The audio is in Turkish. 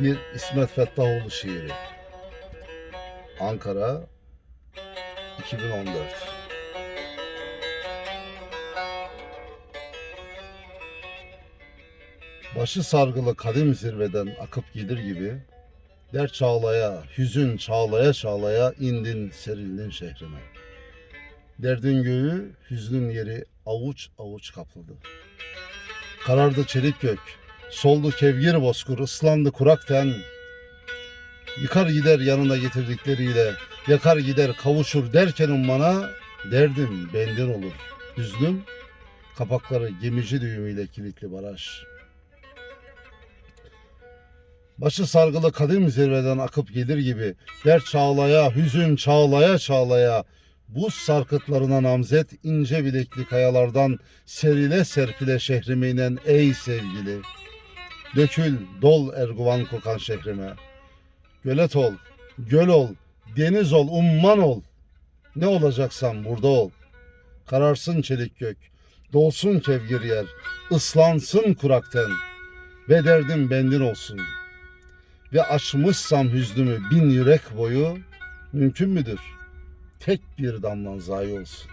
Bir İsmet Fettahoğlu şiiri. Ankara 2014. Başı sargılı kadim zirveden akıp gelir gibi Dert çağlaya, hüzün çağlaya çağlaya indin serildin şehrime. Derdin göğü, hüznün yeri avuç avuç kapladı. Karardı çelik gök, soldu kevgir bozkur, ıslandı kurak ten. Yıkar gider yanına getirdikleriyle, yakar gider kavuşur derken ummana, derdim bendin olur. Hüznüm, kapakları gemici düğümüyle kilitli baraj. Başı sargılı kadim zirveden akıp gelir gibi dert çağlaya, hüzün çağlaya çağlaya buz sarkıtlarına namzet ince bilekli kayalardan serile serpile şehrime ey sevgili. Dökül dol erguvan kokan şehrime. Gölet ol, göl ol, deniz ol, umman ol. Ne olacaksan burada ol. Kararsın çelik gök, dolsun kevgir yer, ıslansın kurakten ve derdim bendin olsun.'' ve açmışsam hüznümü bin yürek boyu mümkün müdür? Tek bir damlan zayi olsun.